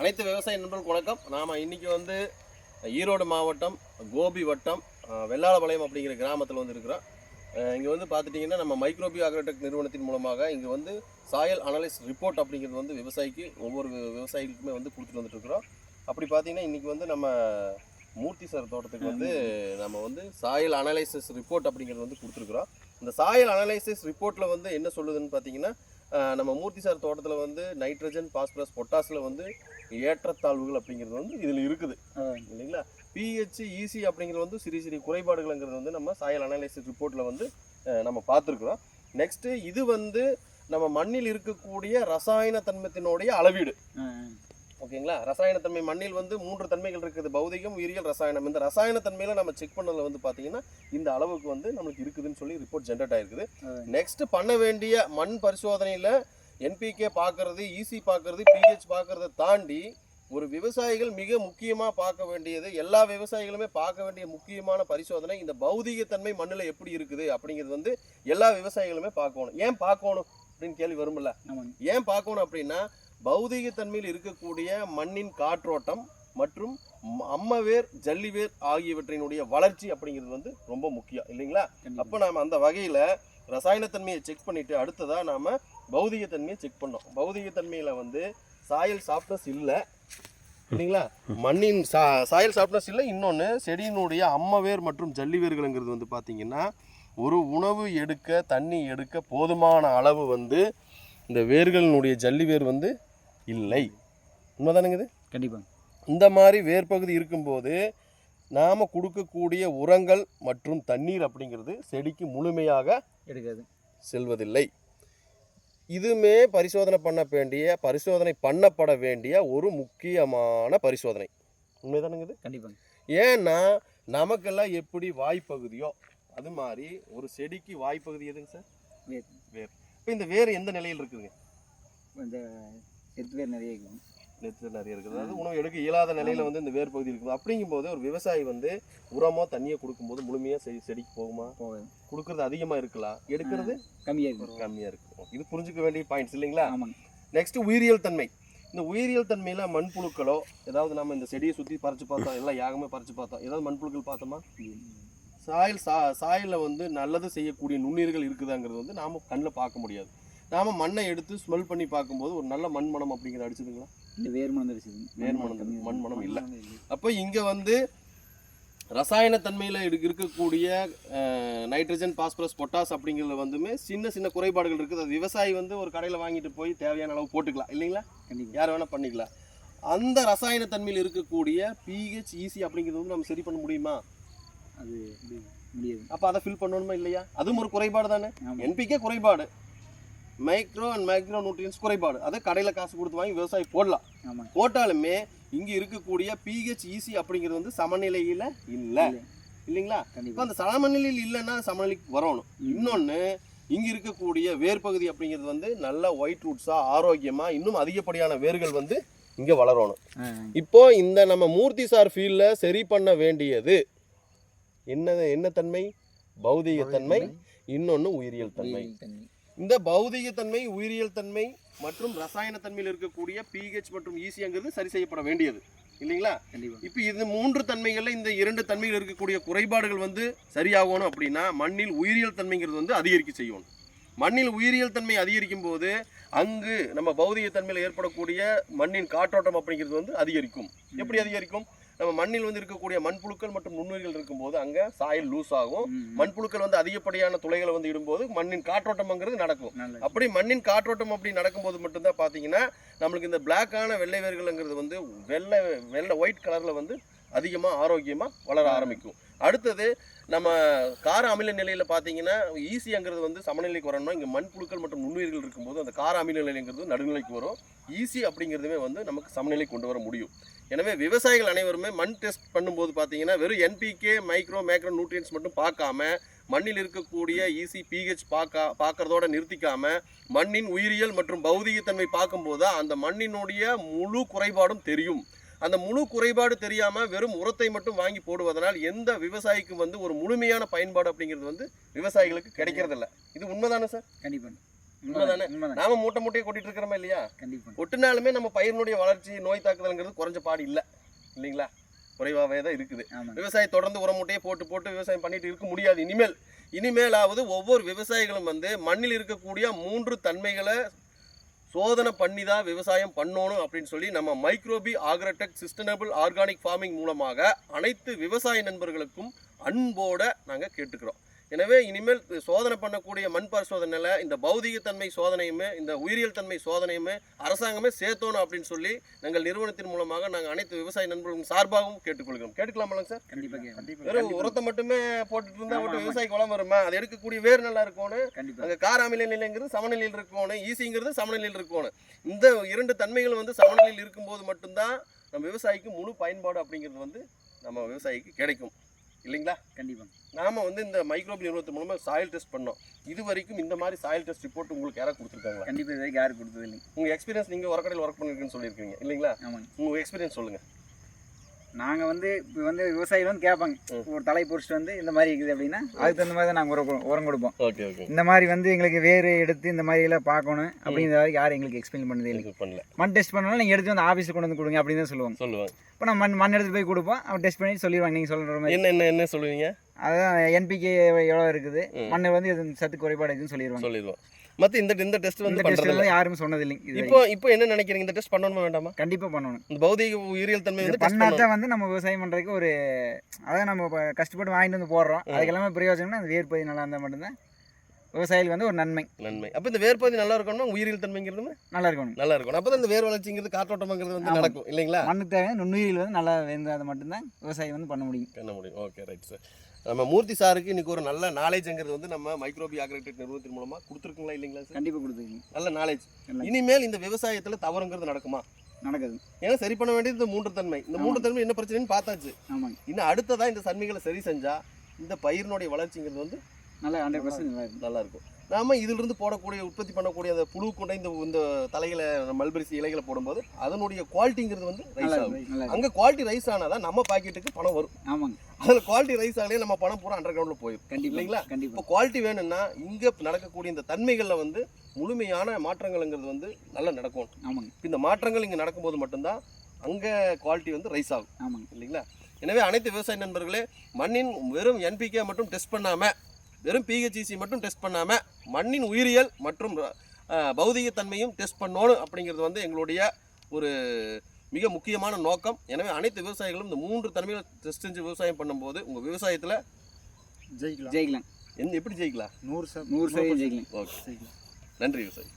அனைத்து விவசாய நண்பர்களுக்கு வணக்கம். நாம் இன்றைக்கி வந்து ஈரோடு மாவட்டம் கோபி வட்டம் வெள்ளாளபாளையம் அப்படிங்கிற கிராமத்தில் வந்து இருக்கிறோம். இங்கே வந்து பார்த்துட்டிங்கன்னா நம்ம மைக்ரோபியோ அக்ரோடெக் நிறுவனத்தின் மூலமாக இங்கே வந்து சாயல் அனலைஸ் ரிப்போர்ட் அப்படிங்கிறது வந்து விவசாயிக்கு ஒவ்வொரு விவசாயிகளுக்குமே வந்து கொடுத்துட்டு வந்துட்டுருக்குறோம் அப்படி பார்த்தீங்கன்னா இன்றைக்கி வந்து நம்ம மூர்த்தி சார் தோட்டத்துக்கு வந்து நம்ம வந்து சாயல் அனலைசிஸ் ரிப்போர்ட் அப்படிங்கிறது வந்து கொடுத்துருக்குறோம். இந்த சாயல் அனலைசிஸ் ரிப்போர்ட்டில் வந்து என்ன சொல்லுதுன்னு பார்த்தீங்கன்னா நம்ம மூர்த்தி சார் தோட்டத்தில் வந்து நைட்ரஜன் பாஸ்பரஸ் பொட்டாஸில் வந்து ஏற்றத்தாழ்வுகள் அப்படிங்கிறது வந்து இதில் இருக்குது. இல்லைங்களா? பிஹெச் இசி அப்படிங்கிறது வந்து சிறிய சிறிய குறைபாடுகள்ங்கிறது வந்து நம்ம சாயல் அனலைசிஸ் ரிப்போர்ட்டில் வந்து நம்ம பார்த்துருக்குறோம். நெக்ஸ்ட்டு இது வந்து நம்ம மண்ணில் இருக்கக்கூடிய ரசாயன தன்மத்தினுடைய அளவீடு. ஓகேங்களா? ரசாயன தன்மை மண்ணில் வந்து மூன்று தன்மைகள் இருக்குது. பௌதிகம் உயிரியல் ரசாயனம். இந்த ரசாயன தன்மையில நம்ம செக் பண்ணதுல வந்து பாத்தீங்கன்னா இந்த அளவுக்கு வந்து நமக்கு இருக்குதுன்னு சொல்லி ரிப்போர்ட் ஜென்ரேட் ஆயிருக்குது. நெக்ஸ்ட் பண்ண வேண்டிய மண் பரிசோதனையில என்பிகே பார்க்கறது ஈசி பார்க்கறது பிஹெச் பார்க்கறத தாண்டி ஒரு விவசாயிகள் மிக முக்கியமாக பார்க்க வேண்டியது எல்லா விவசாயிகளுமே பார்க்க வேண்டிய முக்கியமான பரிசோதனை இந்த பௌதிகத்தன்மை மண்ணில் எப்படி இருக்குது அப்படிங்கிறது வந்து எல்லா விவசாயிகளுமே பார்க்கணும். ஏன் பார்க்கணும் அப்படின்னு கேள்வி வரும்ல? ஏன் பார்க்கணும் அப்படின்னா பௌதீகத்தன்மையில் இருக்கக்கூடிய மண்ணின் காற்றோட்டம் மற்றும் அம்மவேர் ஜல்லிவேர் ஆகியவற்றினுடைய வளர்ச்சி அப்படிங்கிறது வந்து ரொம்ப முக்கியம் இல்லைங்களா? அப்போ நாம் அந்த வகையில் ரசாயனத்தன்மையை செக் பண்ணிட்டு அடுத்ததாக நாம் பௌதிகத்தன்மையை செக் பண்ணோம் பௌதிகத்தன்மையில் வந்து சாயல் சாஃப்ட்னஸ் இல்லை இல்லைங்களா? மண்ணின் சா சாயல் சாஃப்ட்னஸ் இல்லை இன்னொன்று செடியினுடைய அம்மவேர் மற்றும் ஜல்லிவேர்களுங்கிறது வந்து பார்த்தீங்கன்னா ஒரு உணவு எடுக்க தண்ணி எடுக்க போதுமான அளவு வந்து இந்த வேர்களினுடைய ஜல்லிவேர் வந்து இல்லை. உண்மைதானுங்க இது கண்டிப்பா இந்த மாதிரி வேர்பகுதி இருக்கும்போது நாம் கொடுக்கக்கூடிய உரங்கள் மற்றும் தண்ணீர் அப்படிங்கிறது செடிக்கு முழுமையாக எடுக்காது. செல்வதில்லை. இதுமே பரிசோதனை பண்ண வேண்டிய பரிசோதனை பண்ணப்பட வேண்டிய ஒரு முக்கியமான பரிசோதனை. உண்மைதானுங்க இது கண்டிப்பாங்க. ஏன்னா நமக்கெல்லாம் எப்படி வாய்ப்பகுதியோ அது மாதிரி ஒரு செடிக்கு வாய்ப்பகுதி எதுங்க சார்? வேர். வேர். இப்போ இந்த வேர் எந்த நிலையில் இருக்குதுங்க? இந்த செத்து வேர் நிறைய இருக்கும் நெத்து நிறைய இருக்குது. அதாவது உணவு எடுக்க இயலாத நிலையில வந்து இந்த வேர் பகுதி இருக்குது. அப்படிங்கும்போது ஒரு விவசாயி வந்து உரமோ தண்ணியோ கொடுக்கும்போது முழுமையாக செடி செடிக்கு போகுமா? கொடுக்கறது அதிகமாக இருக்கலாம் எடுக்கிறது கம்மியாக இருக்கும் கம்மியாக இருக்கும் இது புரிஞ்சுக்க வேண்டிய பாயிண்ட்ஸ் இல்லைங்களா? ஆமாங்க. நெக்ஸ்ட் உயிரியல் தன்மை. இந்த உயிரியல் தன்மையில் மண்புழுக்களோ ஏதாவது நம்ம இந்த செடியை சுற்றி பறிச்சு பார்த்தோம் எல்லாம் யாகமே பறிச்சு பார்த்தோம் ஏதாவது மண்புழுக்கள் பார்த்தோமா? சாயல் சா சாயலில் வந்து நல்லது செய்யக்கூடிய நுண்ணுயிர்கள் இருக்குதாங்கிறது வந்து நாம் கண்ணில் பார்க்க முடியாது. நாம் மண்ணை எடுத்து ஸ்மெல் பண்ணி பார்க்கும்போது ஒரு நல்ல மண் மனம் அப்படிங்கிற அடிச்சுதுங்களா இந்த வேர் மணம் அடிச்சது வேர் மணம் மண் மனம் இல்லை. அப்போ இங்கே வந்து ரசாயன தன்மையில் இருக்கக்கூடிய நைட்ரஜன் பாஸ்பரஸ் பொட்டாஸ் அப்படிங்கிறதுல வந்துமே சின்ன சின்ன குறைபாடுகள் இருக்குது. அது விவசாயி வந்து ஒரு கடையில் வாங்கிட்டு போய் தேவையான அளவு போட்டுக்கலாம். இல்லைங்களா? யார் வேணால் பண்ணிக்கலாம். அந்த ரசாயன தன்மையில் இருக்கக்கூடிய பிஹெச் ஈசி அப்படிங்கிறது வந்து நம்ம சரி பண்ண முடியுமா? அது முடியாது. அப்போ அதை ஃபில் பண்ணணுமா இல்லையா? அதுவும் ஒரு குறைபாடு தானே. என்பிக்கே குறைபாடு. மைக்ரோ அண்ட் மைக்ரோ நியூட்ரியன்ஸ் குறைபாடு. அதை கடையில் காசு கொடுத்து வாங்கி விவசாயி போடலாம். போட்டாலுமே இங்கே இருக்கக்கூடிய பிஹெச் ஈசி அப்படிங்கிறது வந்து சமநிலையில் இல்லை. இல்லை. இல்லைங்களா? இப்போ அந்த சமநிலையில் இல்லைன்னா சமநிலைக்கு வரணும். இன்னொன்று இங்கே இருக்கக்கூடிய வேர் பகுதி அப்படிங்கிறது வந்து நல்ல ஒயிட் ரூட்ஸாக ஆரோக்கியமாக இன்னும் அதிகப்படியான வேர்கள் வந்து இங்கே வளரணும். இப்போ இந்த நம்ம மூர்த்தி சார் ஃபீல்டில் சரி பண்ண வேண்டியது என்ன என்ன தன்மை பௌதீக தன்மை. இன்னொன்று உயிரியல் தன்மை. இந்த பௌதீக தன்மை உயிரியல் தன்மை மற்றும் ரசாயன தன்மையில் இருக்கக்கூடிய பிஹெச் மற்றும் ஈசிங்கிறது சரி செய்யப்பட வேண்டியது. இல்லைங்களா? இப்போ இது மூன்று தன்மைகளில் இந்த இரண்டு தன்மையில் இருக்கக்கூடிய குறைபாடுகள் வந்து சரியாகணும் அப்படின்னா மண்ணில் உயிரியல் தன்மைங்கிறது வந்து அதிகரிக்க செய்யணும். மண்ணில் உயிரியல் தன்மை அதிகரிக்கும் போது அங்கு நம்ம பௌதிக தன்மையில் ஏற்படக்கூடிய மண்ணின் காற்றோட்டம் அப்படிங்கிறது வந்து அதிகரிக்கும். எப்படி அதிகரிக்கும்? நம்ம மண்ணில் வந்து இருக்கக்கூடிய மண்புழுக்கள் மற்றும் நுண்ணுயிர்கள் இருக்கும்போது அங்கே சாயல் லூஸ் ஆகும். மண்புழுக்கள் வந்து அதிகப்படியான துளைகளை வந்து இடும்போது மண்ணின் காற்றோட்டம்ங்கிறது நடக்கும். அப்படி மண்ணின் காற்றோட்டம் அப்படி நடக்கும்போது மட்டும்தான் பார்த்தீங்கன்னா நம்மளுக்கு இந்த பிளாக்கான வெள்ளை வேர்கள்ங்கிறது வந்து வெள்ளை வெள்ளை ஒயிட் கலரில் வந்து அதிகமாக ஆரோக்கியமாக வளர ஆரம்பிக்கும். அடுத்தது நம்ம கார அமில நிலையில் பார்த்தீங்கன்னா ஈஸிங்கிறது வந்து சமநிலைக்கு வரணும்னா இங்கே மண்புழுக்கள் மற்றும் நுண்ணுயிர்கள் இருக்கும்போது அந்த கார அமில நிலைங்கிறது நடுநிலைக்கு வரும். ஈஸி அப்படிங்கிறதுமே வந்து நமக்கு சமநிலை கொண்டு வர முடியும். எனவே விவசாயிகள் அனைவருமே மண் டெஸ்ட் பண்ணும்போது பார்த்தீங்கன்னா வெறும் என்பிகே மைக்ரோ மேக்ரோ நியூட்ரியன்ஸ் மட்டும் பார்க்காம மண்ணில் இருக்கக்கூடிய ஈசி பிஹெச் பார்க்கா பார்க்கறதோட நிறுத்திக்காம மண்ணின் உயிரியல் மற்றும் பௌதிகத்தன்மை பார்க்கும்போது அந்த மண்ணினுடைய முழு குறைபாடும் தெரியும். அந்த முழு குறைபாடு தெரியாம வெறும் உரத்தை மட்டும் வாங்கி போடுவதனால் எந்த விவசாயிக்கும் வந்து ஒரு முழுமையான பயன்பாடு அப்படிங்கிறது வந்து விவசாயிகளுக்கு கிடைக்கிறதில்ல இது உண்மைதானே சார்? கண்டிப்பா உண்மைதானே? நாம மூட்டை மூட்டையை கொட்டிட்டு இருக்கிறோமா இல்லையா? கண்டிப்பாக கொட்டினாலுமே நம்ம பயிரினுடைய வளர்ச்சி நோய் தாக்குதல்ங்கிறது குறைஞ்ச பாடு இல்லை. இல்லைங்களா? குறைவாகவே தான் இருக்குது. ஆமாங்க. விவசாயி தொடர்ந்து உரம் மூட்டையை போட்டு போட்டு விவசாயம் பண்ணிட்டு இருக்க முடியாது. இனிமேல் இனிமேலாவது ஒவ்வொரு விவசாயிகளும் வந்து மண்ணில் இருக்கக்கூடிய மூன்று தன்மைகளை சோதனை பண்ணி தான் விவசாயம் பண்ணணும் அப்படின்னு சொல்லி நம்ம மைக்ரோபி ஆக்ரடெக் சிஸ்டனபிள் ஆர்கானிக் ஃபார்மிங் மூலமாக அனைத்து விவசாய நண்பர்களுக்கும் அன்போட நாங்கள் கேட்டுக்கிறோம். எனவே இனிமேல் சோதனை பண்ணக்கூடிய மண் பரிசோதனையில் இந்த பௌதிகத்தன்மை சோதனையுமே இந்த உயிரியல் தன்மை சோதனையுமே அரசாங்கமே சேர்த்தோணும் அப்படின்னு சொல்லி எங்கள் நிறுவனத்தின் மூலமாக நாங்கள் அனைத்து விவசாய நண்பர்களும் சார்பாகவும் கேட்டுக்கொள்கிறோம். கேட்டுக்கலாமாங்க சார். கண்டிப்பாக வெறும் உரத்தை மட்டுமே போட்டுட்டு இருந்தா ஆமா, மட்டும் ஆமா. விவசாயிக்கு வளம் வருமா? அது எடுக்கக்கூடிய வேர் நல்லா இருக்கணும் கண்டிப்பாக அங்கே காராமில நிலைங்கிறது சமநிலையில் இருக்கணும் ஈசிங்கிறது சமநிலையில் இருக்கணும் இந்த இரண்டு தன்மைகள் வந்து சமநிலையில் இருக்கும்போது மட்டும்தான் நம்ம விவசாயிக்கு முழு பயன்பாடு அப்படிங்கிறது வந்து நம்ம விவசாயிக்கு கிடைக்கும். இல்லைங்களா? கண்டிப்பாக நாம வந்து இந்த மைக்ரோபி நிறுவனத்து மூலமா சாயில் டெஸ்ட் பண்ணோம். இது வரைக்கும் இந்த மாதிரி சாயில் டெஸ்ட் ரிப்போர்ட் உங்களுக்கு யாராவது கொடுத்துருக்காங்களா? கண்டிப்பாக இது வரைக்கும் யாரும் கொடுத்தது இல்லைங்க உங்க எக்ஸ்பீரியன்ஸ் நீங்க உரக்கடையில் ஒர்க் பண்ணிருக்கீங்கன்னு சொல்லியிருக்கீங்க இல்லைங்களா? ஆமாங்க. உங்க எக்ஸ்பீரியன்ஸ் சொல்லுங்க. நாங்கள் வந்து இப்போ வந்து விவசாயிகள் வந்து கேட்பாங்க. ஒரு தலை பொறிச்சிட்டு வந்து இந்த மாதிரி இருக்குது அப்படின்னா அதுக்கு தகுந்த மாதிரி தான் நாங்கள் உரம் உரம் கொடுப்போம். Okay okay. இந்த மாதிரி வந்து எங்களுக்கு வேறு எடுத்து இந்த மாதிரி எல்லாம் பார்க்கணும் அப்படிங்கிற வரைக்கும் யாரும் எங்களுக்கு எக்ஸ்பிளைன் பண்ணதே இல்லை. எனக்கு பண்ணல. மண் டெஸ்ட் பண்ணாலும் நீங்கள் எடுத்து வந்து ஆஃபீஸில் கொண்டு வந்து கொடுங்க அப்படின்னு தான் சொல்லுவாங்க. சொல்லுவாங்க. இப்போ நம்ம மண் மண் எடுத்து போய் கொடுப்போம் அவன் டெஸ்ட் பண்ணி சொல்லிடுவாங்க நீங்கள் சொல்கிற மாதிரி. என்ன என்ன என்ன சொல்லுவீங்க? அதான் என்பிகே எவ்வளோ இருக்குது. மண் வந்து சத்து குறைபாடு இருக்குன்னு சொல்லிடுவாங்க. சொல்லிடுவோம். மற்ற இந்த இந்த டெஸ்ட் வந்து எல்லாம் யாரும் சொன்னது இல்லைங்க இது இப்போ இப்போ என்ன நினைக்கிறீங்க? இந்த டெஸ்ட் பண்ணணுமா வேண்டாமா? கண்டிப்பாக பண்ணணும். இந்த பௌதிக உயிரியல் தன்மை வந்து பண்ணாதான் வந்து நம்ம விவசாயம் பண்ணுறதுக்கு ஒரு அதான் நம்ம கஷ்டப்பட்டு வாங்கிட்டு வந்து போடுறோம். அதுக்கு எல்லாமே பிரயோஜனம்னா அந்த வேர் பகுதி நல்லா இருந்தால் மட்டும்தான் விவசாயிகள் வந்து ஒரு நன்மை. நன்மை. அப்போ இந்த வேர்பகுதி நல்லா இருக்கணும்னா உயிரியல் தன்மைங்கிறது நல்லா இருக்கணும். நல்லா இருக்கணும். அப்போ இந்த வேர் வளர்ச்சிங்கிறது காற்றோட்டமாங்கிறது வந்து. நடக்கும் இல்லைங்களா? மண்ணுக்கு தேவையான நுண்ணுயிரிகள் வந்து நல்லா வெந்தால் மட்டும்தான் விவசாயம் வந்து பண்ண முடியும். பண்ண முடியும். ஓகே ரைட் சார் நம்ம மூர்த்தி சாருக்கு இன்னைக்கு ஒரு நல்ல நாலேஜ்ங்கிறது வந்து நம்ம மைக்ரோபி ஆக்ரேட்டட் நிறுவனத்தின் மூலமா கொடுத்துருக்குங்களா இல்லைங்களா சார்? கண்டிப்பாக கொடுத்துருக்கீங்க. நல்ல நாலேஜ் இனிமேல் இந்த விவசாயத்துல தவறுங்கிறது நடக்குமா? நடக்குது. ஏன்னா சரி பண்ண வேண்டியது இந்த மூன்று தன்மை இந்த மூன்று தன்மை என்ன பிரச்சனைன்னு பார்த்தாச்சு. ஆமாங்க. இன்னும் அடுத்ததா இந்த தன்மைகளை சரி செஞ்சா இந்த பயிரினுடைய வளர்ச்சிங்கிறது வந்து நல்லா ஹண்ட்ரட் பர்சன்ட் நல்லா இருக்கும். நாம இதிலிருந்து போடக்கூடிய உற்பத்தி பண்ணக்கூடிய அந்த புழு கொண்ட இந்த இந்த தலைகளை மல்பரிசி இலைகளை போடும்போது அதனுடைய குவாலிட்டிங்கிறது வந்து ரைஸ் ஆகும். அங்க குவாலிட்டி ரைஸ் ஆனாதான் நம்ம பாக்கெட்டுக்கு பணம் வரும். ஆமாங்க. அதுல குவாலிட்டி ரைஸ் ஆகலையே நம்ம பணம் பூரா அண்டர் கிரவுண்ட்ல போயிடும் கண்டிப்பாக இல்லைங்களா? கண்டிப்பாக இப்போ குவாலிட்டி வேணும்னா இங்க நடக்கக்கூடிய இந்த தன்மைகள்ல வந்து முழுமையான மாற்றங்கள்ங்கிறது வந்து நல்லா நடக்கும். ஆமாங்க. இந்த மாற்றங்கள் இங்க நடக்கும்போது மட்டும்தான் அங்க குவாலிட்டி வந்து ரைஸ் ஆகும். ஆமாங்க. இல்லைங்களா? எனவே அனைத்து விவசாய நண்பர்களே மண்ணின் வெறும் என்பிகே மட்டும் டெஸ்ட் பண்ணாம வெறும் பிஹெச்இசி மட்டும் டெஸ்ட் பண்ணாம மண்ணின் உயிரியல் மற்றும் பௌதிகத்தன்மையும் டெஸ்ட் பண்ணணும் அப்படிங்கிறது வந்து எங்களுடைய ஒரு மிக முக்கியமான நோக்கம். எனவே அனைத்து விவசாயிகளும் இந்த மூன்று தன்மைகளை டெஸ்ட் செஞ்சு விவசாயம் பண்ணும்போது உங்க விவசாயத்துல ஜெயிக்கலாம். ஜெயிக்கலாம். எந்த எப்படி ஜெயிக்கலாம்? நூறு சதவீதம் நூறு சதவீதம் ஜெயிக்கலாம். ஓகே. நன்றி விவசாயி.